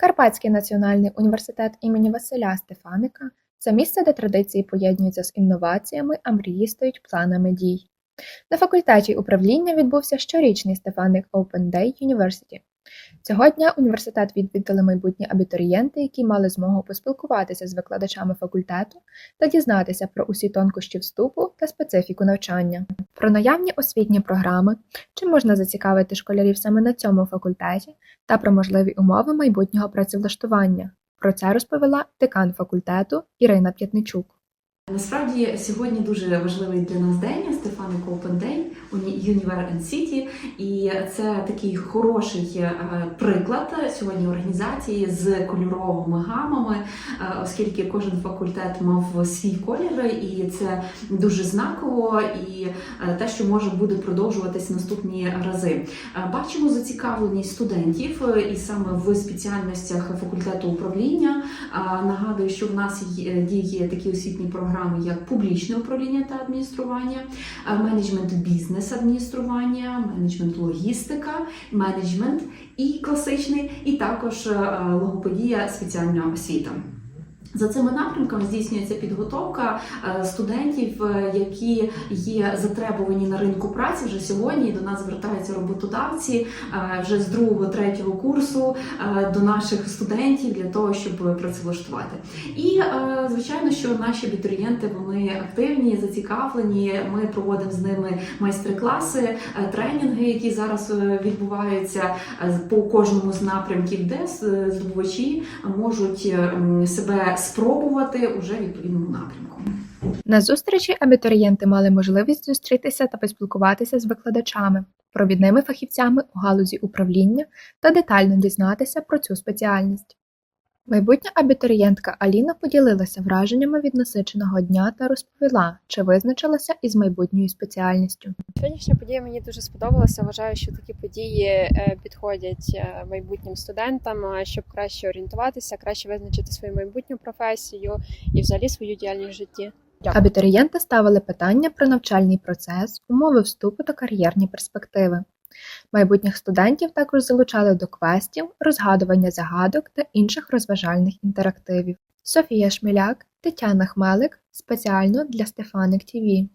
Карпатський національний університет імені Василя Стефаника це місце, де традиції поєднуються з інноваціями, а мрії стають планами дій. На факультеті управління відбувся щорічний Стефаник Open Day University. Цього дня університет відвідали майбутні абітурієнти, які мали змогу поспілкуватися з викладачами факультету та дізнатися про усі тонкощі вступу та специфіку навчання, про наявні освітні програми, чим можна зацікавити школярів саме на цьому факультеті, та про можливі умови майбутнього працевлаштування. Про це розповіла декан факультету Ірина П'ятничук. Насправді сьогодні дуже важливий для нас день Стефаник Open Day Univer and City. І це такий хороший е, приклад сьогодні організації з кольоровими гамами, е, оскільки кожен факультет мав свій колір, і це дуже знаково, і е, те, що може буде продовжуватись наступні рази. Бачимо зацікавленість студентів, і саме в спеціальностях факультету управління. Нагадую, що в нас діє такі освітні програми, як публічне управління та адміністрування, е, менеджмент бізнес адміністрування, менеджмент логістика, менеджмент і класичний, і також е, логопедія спеціальна освіта. За цими напрямками здійснюється підготовка е, студентів, е, які є затребувані на ринку праці вже сьогодні. До нас звертаються роботодавці е, вже з другого, третього курсу до наших студентів для того, щоб працевлаштувати. І звичайно, що наші абітурієнти вони активні, зацікавлені. Ми проводимо з ними майстер-класи, тренінги, які зараз відбуваються по кожному з напрямків, де здобувачі можуть себе спробувати уже відповідному напрямку. На зустрічі абітурієнти мали можливість зустрітися та поспілкуватися з викладачами, провідними фахівцями у галузі управління та детально дізнатися про цю спеціальність. Майбутня абітурієнтка Аліна поділилася враженнями від насиченого дня та розповіла, чи визначилася із майбутньою спеціальністю. Сьогоднішня подія мені дуже сподобалася. Вважаю, що такі події е, підходять е, майбутнім студентам, щоб краще орієнтуватися, краще визначити свою майбутню професію і взагалі свою діяльність в житті. Абітурієнти ставили питання про навчальний процес, умови вступу та кар'єрні перспективи. Майбутніх студентів також залучали до квестів, розгадування загадок та інших розважальних інтерактивів. Софія Шміляк, Тетяна Хмелик спеціально для Стефаник ТІВІ.